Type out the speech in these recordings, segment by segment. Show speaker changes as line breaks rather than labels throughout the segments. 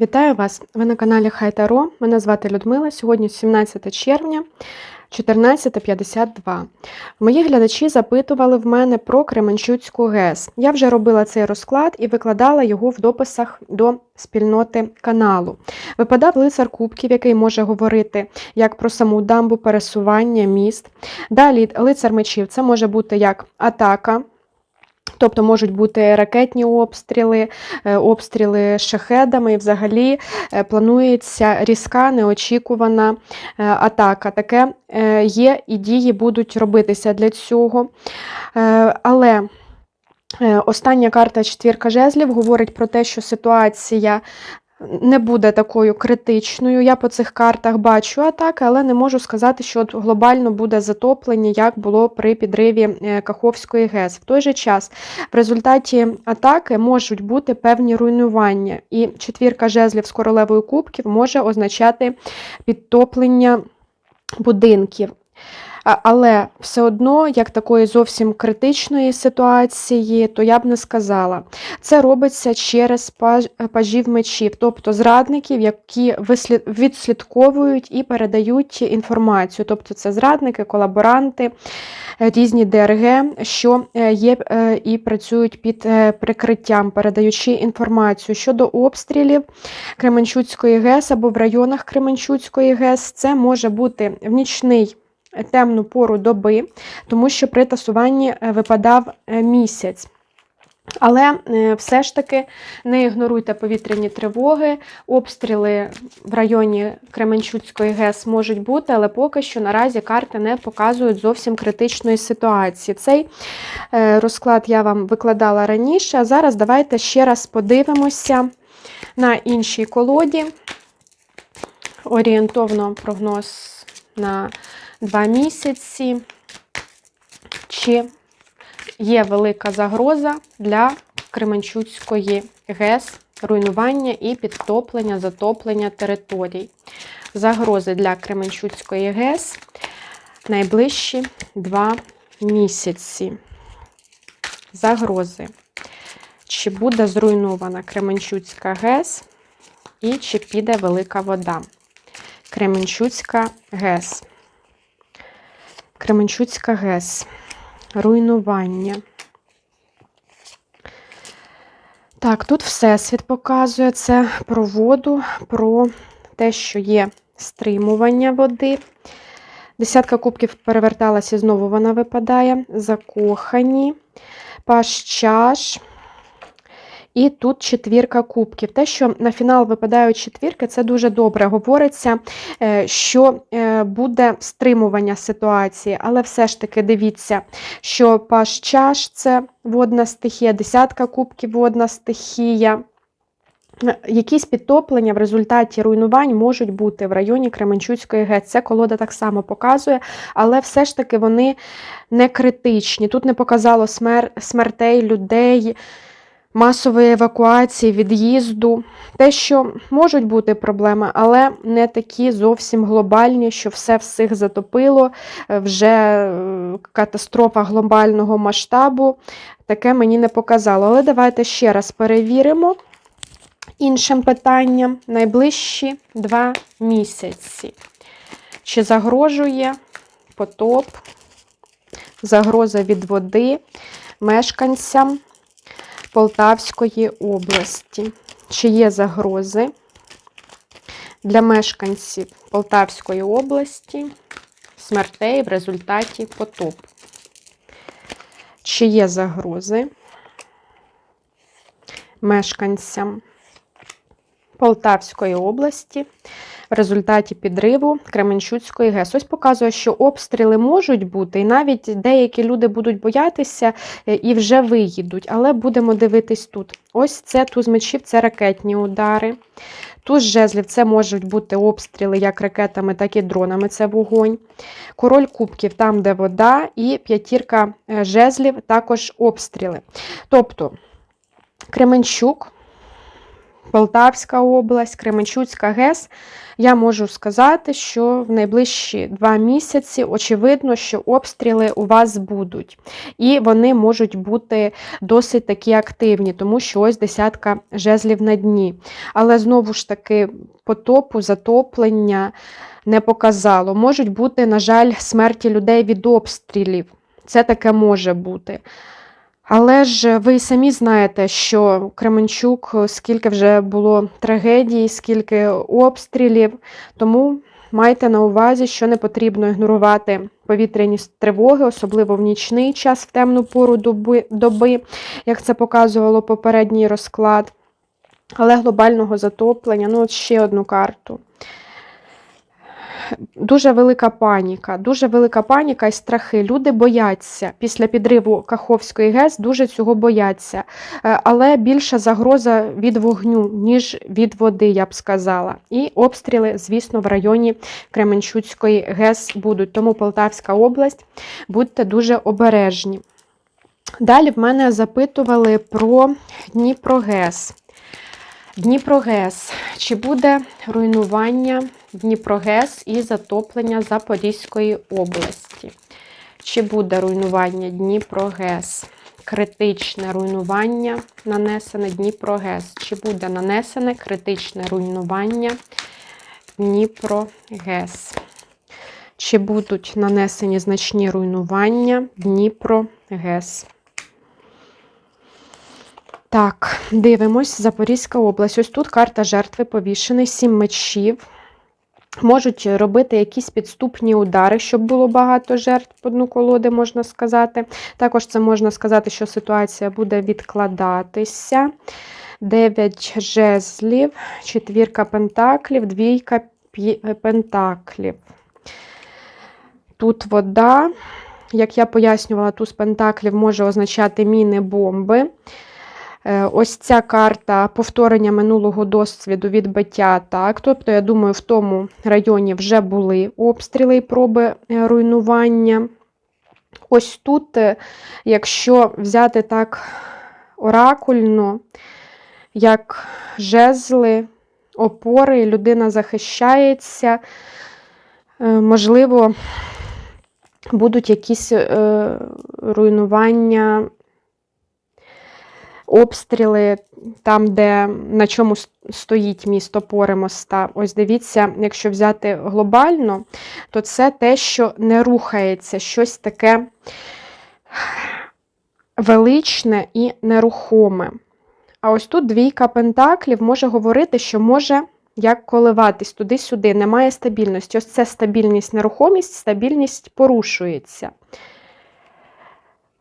Вітаю вас! Ви на каналі Хай Таро. Мене звати Людмила. Сьогодні 17 червня 14.52. Мої глядачі запитували в мене про Кременчуцьку ГЕС. Я вже робила цей розклад і викладала його в дописах до спільноти каналу. Випадав лицар кубків, який може говорити як про саму дамбу, пересування, міст. Далі лицар мечів це може бути як атака. Тобто можуть бути ракетні обстріли, е, обстріли шахедами, і взагалі е, планується різка, неочікувана е, атака. Таке є і дії будуть робитися для цього. Але остання карта четвірка жезлів говорить про те, що ситуація не буде такою критичною. Я по цих картах бачу атаки, але не можу сказати, що от глобально буде затоплення, як було при підриві е, Каховської ГЕС. В той же час в результаті атаки можуть бути певні руйнування, і четвірка жезлів з королевою кубків може означати підтоплення будинків. Але все одно, як такої зовсім критичної ситуації, то я б не сказала. Це робиться через пажів мечів, тобто зрадників, які відслідковують і передають інформацію. Тобто це зрадники, колаборанти, різні ДРГ, що е, є е, і працюють під е, прикриттям, передаючи інформацію щодо обстрілів Кременчуцької ГЕС або в районах Кременчуцької ГЕС. Це може бути в нічний темну пору доби, тому що при тасуванні е, випадав е, місяць. Але е, все ж таки не ігноруйте повітряні тривоги, обстріли в районі Кременчуцької ГЕС можуть бути, але поки що наразі карти не показують зовсім критичної ситуації. Цей розклад я вам викладала раніше, а зараз давайте ще раз подивимося на іншій колоді. Орієнтовно прогноз на два місяці, чи є велика загроза для Кременчуцької ГЕС, руйнування і підтоплення, затоплення територій. Загрози для Кременчуцької ГЕС найближчі два місяці. Загрози. Чи буде зруйнована Кременчуцька ГЕС і чи піде велика вода? Кременчуцька ГЕС. Кременчуцька ГЕС. Руйнування. Так, тут Всесвіт показує це про воду, про те, що є стримування води. Десятка кубків переверталася, знову вона випадає. Закохані, паш чаш. І тут четвірка кубків. Те, що на фінал випадають четвірки, це дуже добре. Говориться, е, що е, буде стримування ситуації, але все ж таки дивіться, що паш чаш це водна стихія, десятка кубків водна стихія. Якісь підтоплення в результаті руйнувань можуть бути в районі Кременчуцької ГЕС. Це колода так само показує, але все ж таки вони не критичні. Тут не показало смер... смертей людей масової евакуації, від'їзду. Те, що можуть бути проблеми, але не такі зовсім глобальні, що все всіх затопило, е, вже е, катастрофа глобального масштабу. Таке мені не показало. Але давайте ще раз перевіримо. Іншим питанням найближчі два місяці. Чи загрожує потоп, загроза від води мешканцям Полтавської області. Чи є загрози для мешканців Полтавської області смертей в результаті потопу? Чи є загрози мешканцям Полтавської області в результаті підриву Кременчуцької ГЕС. Ось показує, що обстріли можуть бути, і навіть деякі люди будуть боятися е, і вже виїдуть. Але будемо дивитись тут. Ось це туз мечів, це ракетні удари. Туз жезлів це можуть бути обстріли як ракетами, так і дронами. Це вогонь. Король кубків там, де вода, і п'ятірка е, жезлів також обстріли. Тобто Кременчук Полтавська область, Кременчуцька ГЕС, я можу сказати, що в найближчі два місяці очевидно, що обстріли у вас будуть, і вони можуть бути досить такі активні, тому що ось десятка жезлів на дні. Але знову ж таки, потопу, затоплення не показало. Можуть бути, на жаль, смерті людей від обстрілів. Це таке може бути. Але ж ви самі знаєте, що Кременчук, скільки вже було трагедій, скільки обстрілів, тому майте на увазі, що не потрібно ігнорувати повітряні тривоги, особливо в нічний час, в темну пору доби як це показувало попередній розклад. Але глобального затоплення, ну от ще одну карту. Дуже велика паніка, дуже велика паніка і страхи. Люди бояться після підриву Каховської ГЕС, дуже цього бояться. Е, Але більша загроза від вогню, ніж від води, я б сказала. І обстріли, звісно, в районі Кременчуцької ГЕС будуть. Тому Полтавська область, будьте дуже обережні. Далі в мене запитували про Дніпрогес. Дніпрогес. Чи буде руйнування Дніпрогес і затоплення Запорізької області? Чи буде руйнування Дніпрогес? Критичне руйнування нанесене Дніпрогес. Чи буде нанесене критичне руйнування Дніпрогес? Чи будуть нанесені значні руйнування Дніпрогес? Так, дивимось, Запорізька область. Ось тут карта жертви повішений, сім мечів. Можуть робити якісь підступні удари, щоб було багато жертв по дну колоди, можна сказати. Також це можна сказати, що ситуація буде відкладатися. Дев'ять жезлів, четвірка пентаклів, двійка пентаклів. Тут вода, як я пояснювала, туз пентаклів може означати міни бомби. Е, ось ця карта повторення минулого досвіду відбиття атак. Тобто, я думаю, в тому районі вже були обстріли і проби е, руйнування. Ось тут, е, якщо взяти так оракульно, як жезли, опори, людина захищається, можливо, будуть якісь руйнування обстріли там, де на чому стоїть місто пори моста. Ось дивіться, якщо взяти глобально, то це те, що не рухається, щось таке величне і нерухоме. А ось тут двійка пентаклів може говорити, що може як коливатись туди-сюди, немає стабільності. Ось це стабільність, нерухомість, стабільність порушується.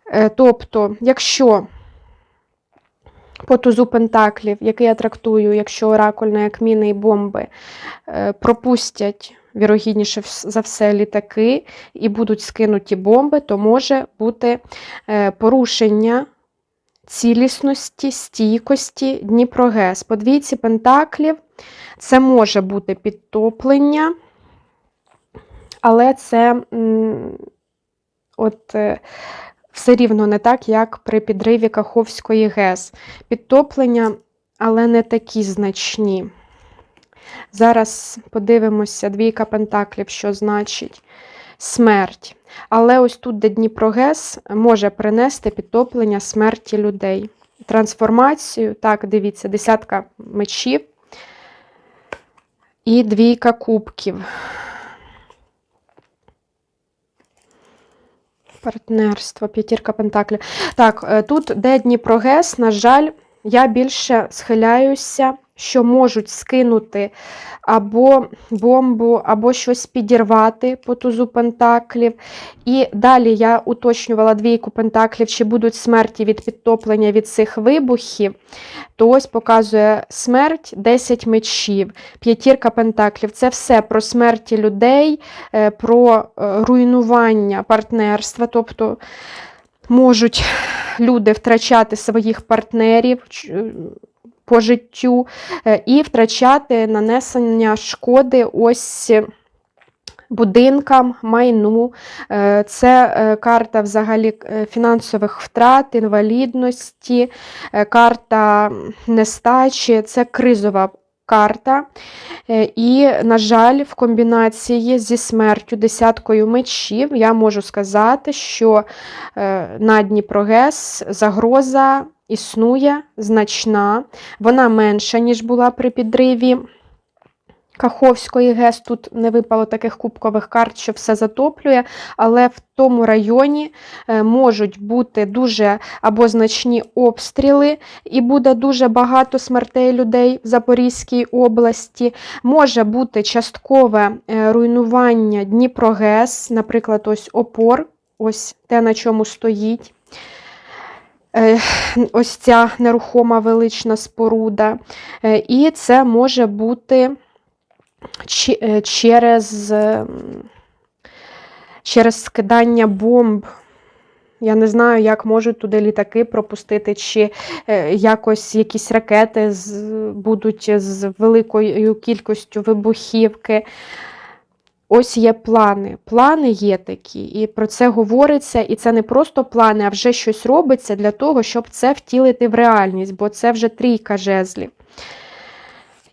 Е, тобто, якщо по тузу Пентаклів, який я трактую, якщо оракульно, як міни і бомби, е, пропустять, вірогідніше за все, літаки і будуть скинуті бомби, то може бути е, порушення цілісності, стійкості Дніпрогес. По двійці Пентаклів це може бути підтоплення, але це от е, все рівно не так, як при підриві Каховської ГЕС. Підтоплення, але не такі значні. Зараз подивимося, двійка пентаклів, що значить смерть. Але ось тут, де Дніпрогес, може принести підтоплення смерті людей. Трансформацію, так, дивіться, десятка мечів і двійка кубків. Партнерство, п'ятірка пентаклів. Так, е, тут, де Дніпрогес, на жаль, я більше схиляюся що можуть скинути або бомбу, або щось підірвати по тузу пентаклів. І далі я уточнювала двійку пентаклів, чи будуть смерті від підтоплення від цих вибухів. То ось показує смерть 10 мечів, п'ятірка пентаклів. Це все про смерті людей, е, про е, руйнування партнерства. тобто Можуть люди втрачати своїх партнерів, по життю, е, і втрачати нанесення шкоди ось будинкам, майну. Е, Це е, карта взагалі фінансових втрат, інвалідності, карта нестачі, це кризова карта. І, на жаль, в комбінації зі смертю десяткою мечів я можу сказати, що на Дніпрогес загроза існує значна, вона менша, ніж була при підриві. Каховської ГЕС тут не випало таких кубкових карт, що все затоплює, але в тому районі е, можуть бути дуже або значні обстріли, і буде дуже багато смертей людей в Запорізькій області. Може бути часткове е, руйнування Дніпрогес, наприклад, ось опор, ось те, на чому стоїть. Е, Ось ця нерухома велична споруда. Е, І це може бути е, через, через скидання бомб. Я не знаю, як можуть туди літаки пропустити, чи якось якісь ракети будуть з великою кількістю вибухівки. Ось є плани. Плани є такі, і про це говориться, і це не просто плани, а вже щось робиться для того, щоб це втілити в реальність, бо це вже трійка жезлів.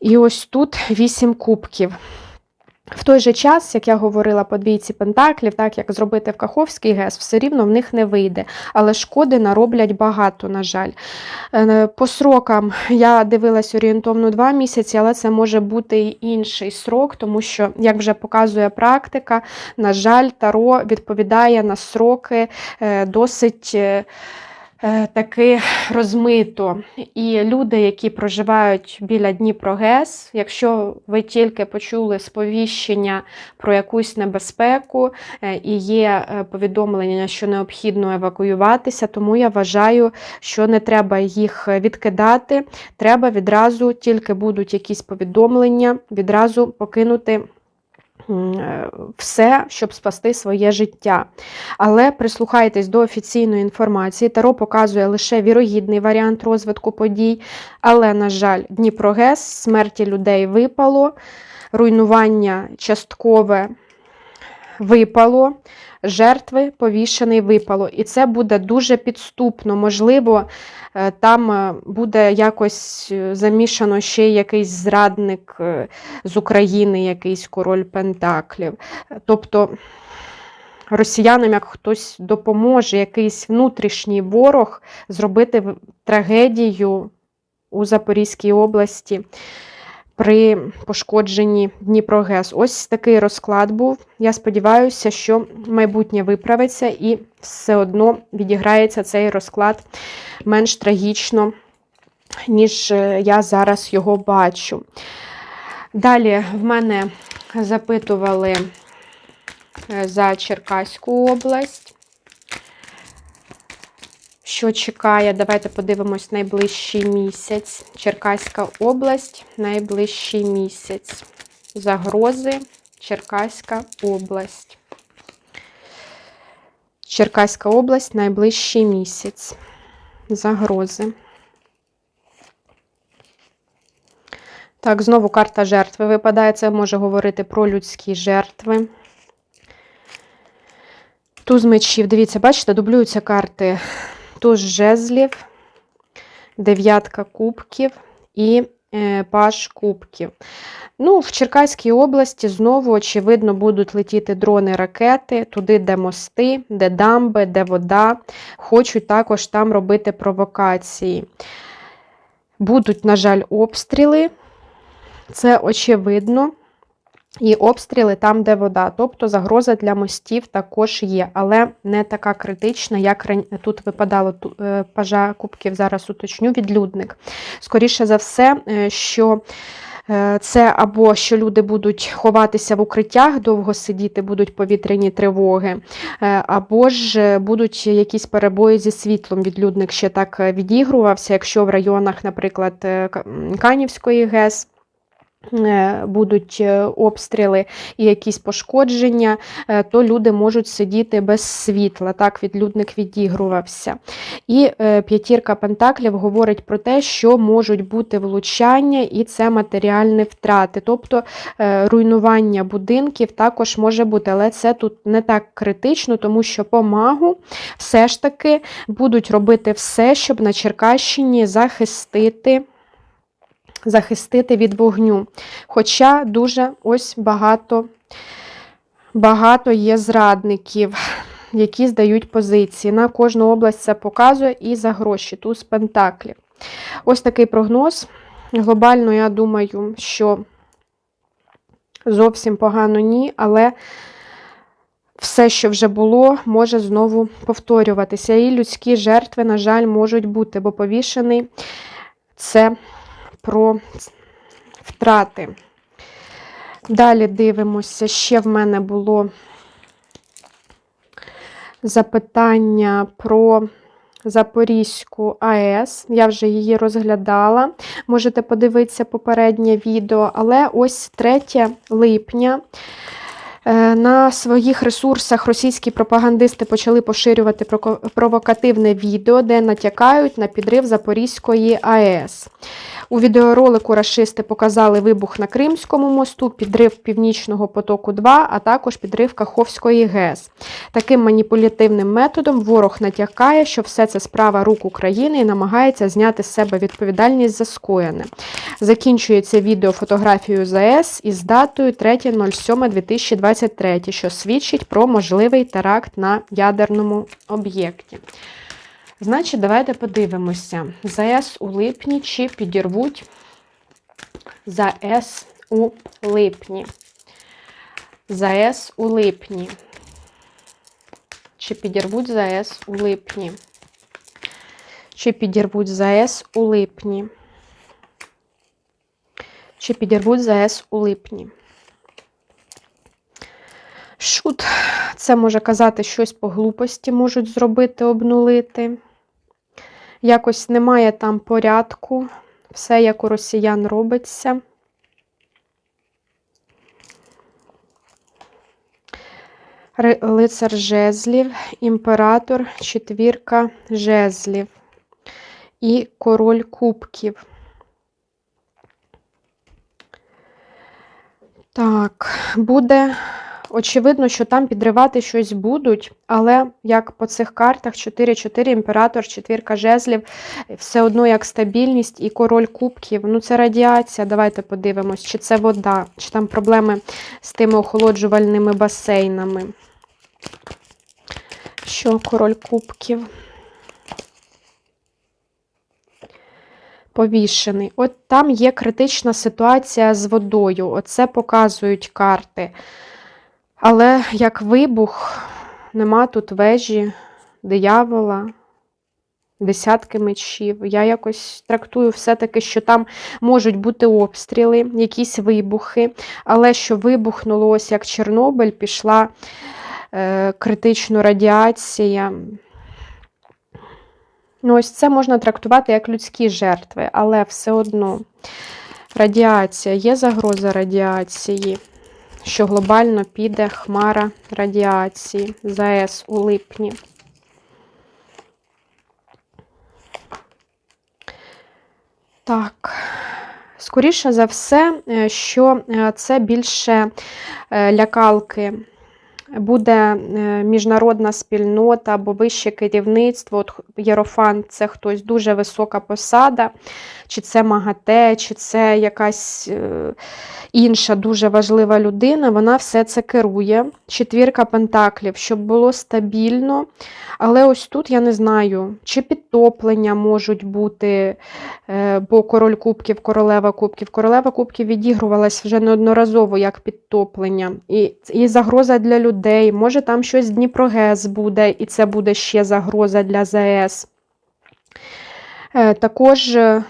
І ось тут вісім кубків. В той же час, як я говорила по двійці пентаклів, так як зробити в Каховський ГЕС, все рівно в них не вийде. Але шкоди нароблять багато, на жаль. Е, По срокам я дивилась орієнтовно два місяці, але це може бути і інший срок, тому що, як вже показує практика, на жаль, Таро відповідає на сроки е, досить. Е, Таки розмито. І люди, які проживають біля Дніпрогес, якщо ви тільки почули сповіщення про якусь небезпеку е, і є е, повідомлення, що необхідно евакуюватися, тому я вважаю, що не треба їх відкидати. Треба відразу, тільки будуть якісь повідомлення, відразу покинути. Е, Все, щоб спасти своє життя. Але прислухайтесь до офіційної інформації. Таро показує лише вірогідний варіант розвитку подій. Але, на жаль, Дніпрогес, смерті людей випало, руйнування часткове випало, жертви повішений випало. І це буде дуже підступно. Можливо, е, там е, буде якось е, замішано ще якийсь зрадник з України, якийсь король Пентаклів. Тобто росіянам як хтось допоможе, якийсь внутрішній ворог зробити трагедію у Запорізькій області при пошкодженні Дніпрогес. Ось такий розклад був. Я сподіваюся, що майбутнє виправиться і все одно відіграється цей розклад менш трагічно, ніж е, я зараз його бачу. Далі в мене запитували е, за Черкаську область. Що чекає? Давайте подивимось найближчий місяць. Черкаська область, найближчий місяць. Загрози, Черкаська область. Черкаська область, найближчий місяць. Загрози. Так, знову карта жертви випадає. Це може говорити про людські жертви. Туз мечів. Дивіться, бачите, дублюються карти туз жезлів, дев'ятка кубків і е, паш кубків. Ну, в Черкаській області знову, очевидно, будуть летіти дрони, ракети, туди, де мости, де дамби, де вода. Хочуть також там робити провокації. Будуть, на жаль, обстріли. Це очевидно. І обстріли там, де вода. Тобто загроза для мостів також є, але не така критична, як тут випадало е, пажа кубків, зараз уточню, відлюдник. Скоріше за все, е, що е, це або що люди будуть ховатися в укриттях, довго сидіти, будуть повітряні тривоги, або ж будуть якісь перебої зі світлом. Відлюдник ще так відігрувався, якщо в районах, наприклад, Канівської ГЕС будуть е, обстріли і якісь пошкодження, е, то люди можуть сидіти без світла. Так, відлюдник відігрувався. І е, п'ятірка пентаклів говорить про те, що можуть бути влучання, і це матеріальні втрати. Тобто е, руйнування будинків також може бути, але це тут не так критично, тому що по магу все ж таки будуть робити все, щоб на Черкащині захистити. Захистити від вогню. Хоча дуже ось багато, багато є зрадників, які здають позиції. На кожну область це показує і за гроші, туз пентаклів. Ось такий прогноз. Глобально, я думаю, що зовсім погано ні, але все, що вже було, може знову повторюватися. І людські жертви, на жаль, можуть бути, бо повішений це про втрати. Далі дивимося, ще в мене було запитання про Запорізьку АЕС. Я вже її розглядала. Можете подивитися попереднє відео, але ось 3 липня. Е, На своїх ресурсах російські пропагандисти почали поширювати провокативне відео, де натякають на підрив Запорізької АЕС. У відеоролику рашисти показали вибух на Кримському мосту, підрив Північного потоку 2, а також підрив Каховської ГЕС. Таким маніпулятивним методом ворог натякає, що все це справа рук України і намагається зняти з себе відповідальність за скоєне. Закінчується відео фотографією ЗАЕС із датою 3.07.2023, що свідчить про можливий теракт на ядерному об'єкті. Значить, давайте подивимося. ЗАЕС у липні чи підірвуть ЗАЕС у липні. ЗАЕС у липні. Чи підірвуть ЗАЕС у липні? Чи підірвуть ЗАЕС у липні? Чи підірвуть ЗАЕС у липні? Шут, це може казати щось по глупості, можуть зробити, обнулити. Якось немає там порядку. Все, як у росіян робиться. Лицар жезлів, імператор, четвірка жезлів і король кубків. Так, буде очевидно, що там підривати щось будуть, але як по цих картах 4-4, імператор, четвірка жезлів, все одно як стабільність і король кубків. Ну, це радіація. Давайте подивимось, чи це вода, чи там проблеми з тими охолоджувальними басейнами. Що король кубків? Повішений. От там є критична ситуація з водою. Оце показують карти. Але як вибух, нема тут вежі, диявола, десятки мечів. Я якось трактую все-таки, що там можуть бути обстріли, якісь вибухи, але що вибухнуло, ось як Чорнобиль, пішла е, критично радіація. Ну, ось це можна трактувати як людські жертви, але все одно радіація, є загроза радіації що глобально піде хмара радіації ЗАЕС у липні. Так, скоріше за все, е, що е, це більше е, лякалки. Буде міжнародна спільнота або вище керівництво. От Єрофан це хтось дуже висока посада, чи це МАГАТЕ, чи це якась інша дуже важлива людина, вона все це керує. Четвірка пентаклів, щоб було стабільно. Але ось тут я не знаю, чи підтоплення можуть бути, е, бо король кубків, королева кубків. Королева кубків відігрувалась вже неодноразово як підтоплення. І, і загроза для людей. Може, там щось з Дніпрогес буде, і це буде ще загроза для ЗАЕС. Е, також. е,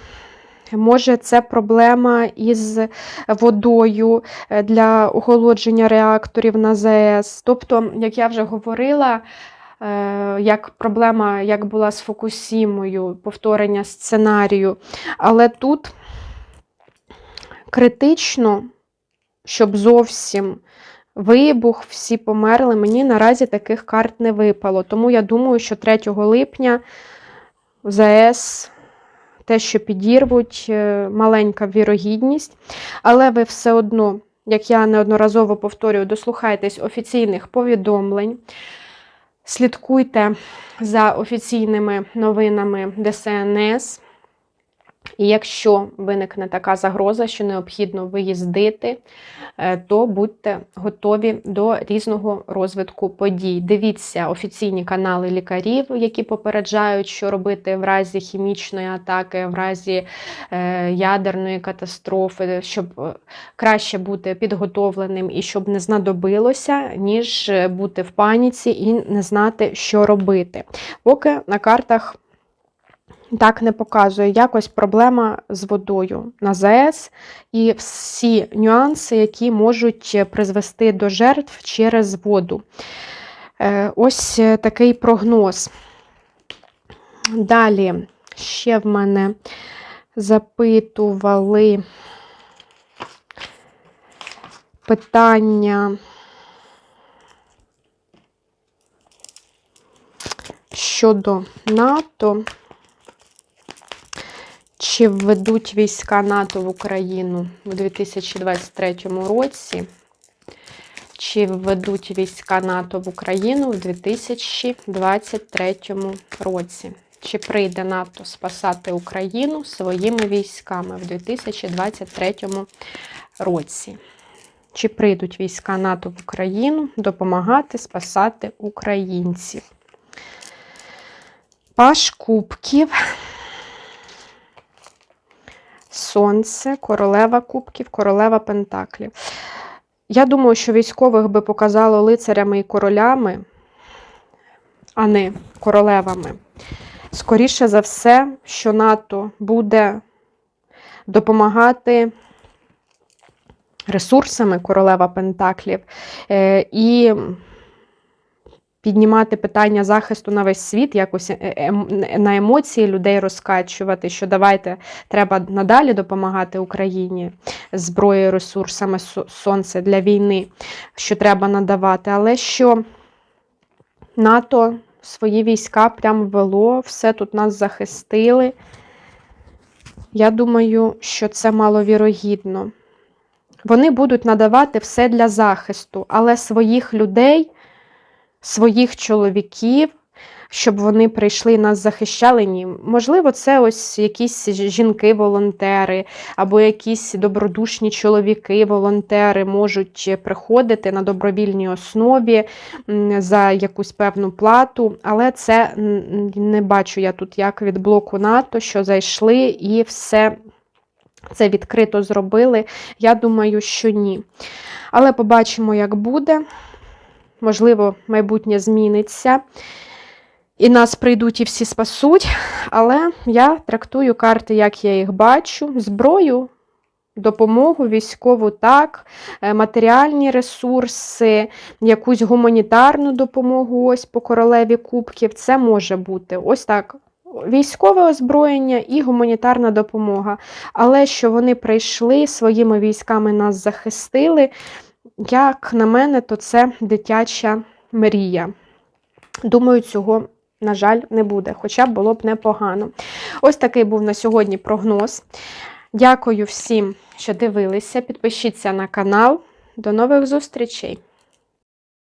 Може, це проблема із водою е, для охолодження реакторів на ЗАЕС. Тобто, як я вже говорила, як проблема як була з Фукусімою, повторення сценарію. Але тут критично, щоб зовсім вибух, всі померли. Мені наразі таких карт не випало. Тому я думаю, що 3 липня ЗАЕС те, що підірвуть, е, маленька вірогідність, але ви все одно, як я неодноразово повторюю, дослухайтесь офіційних повідомлень. Слідкуйте за офіційними новинами ДСНС. І якщо виникне така загроза, що необхідно виїздити, е, то будьте готові до різного розвитку подій. Дивіться офіційні канали лікарів, які попереджають, що робити в разі хімічної атаки, в разі е, ядерної катастрофи, щоб е, краще бути підготовленим і щоб не знадобилося, ніж бути в паніці і не знати, що робити. Поки на картах так не показує якось проблема з водою на ЗАЕС і всі нюанси, які можуть призвести до жертв через воду. Е, Ось е, такий прогноз. Далі ще в мене запитували питання щодо НАТО. Чи введуть війська НАТО в Україну у 2023 році? Чи введуть війська НАТО в Україну у 2023 році? Чи прийде НАТО спасати Україну своїми військами в 2023 році? Чи прийдуть війська НАТО в Україну допомагати спасати українців? Паш Кубків. Сонце, королева кубків, королева пентаклів. Я думаю, що військових би показало лицарями і королями, а не королевами. Скоріше за все, що НАТО буде допомагати ресурсами королева Пентаклів е, і піднімати питання захисту на весь світ, якось е- е- на емоції людей розкачувати, що давайте треба надалі допомагати Україні зброєю, ресурсами сонце для війни, що треба надавати, але що НАТО свої війська прям ввело, все тут нас захистили. Я думаю, що це маловірогідно. Вони будуть надавати все для захисту, але своїх людей своїх чоловіків, щоб вони прийшли і нас захищали. Ні. Можливо, це ось якісь жінки-волонтери, або якісь добродушні чоловіки-волонтери можуть приходити на добровільній основі за якусь певну плату. Але це не бачу я тут як від блоку НАТО, що зайшли і все. Це відкрито зробили. Я думаю, що ні. Але побачимо, як буде можливо, майбутнє зміниться. І нас прийдуть і всі спасуть. Але я трактую карти, як я їх бачу, зброю, допомогу, військову так, е, матеріальні ресурси, якусь гуманітарну допомогу ось по королеві Кубків. Це може бути ось так. Військове озброєння і гуманітарна допомога. Але що вони прийшли своїми військами нас захистили, як на мене, то це дитяча мрія. Думаю, цього, на жаль, не буде, хоча було б непогано. Ось такий був на сьогодні прогноз. Дякую всім, що дивилися. Підпишіться на канал. До нових зустрічей!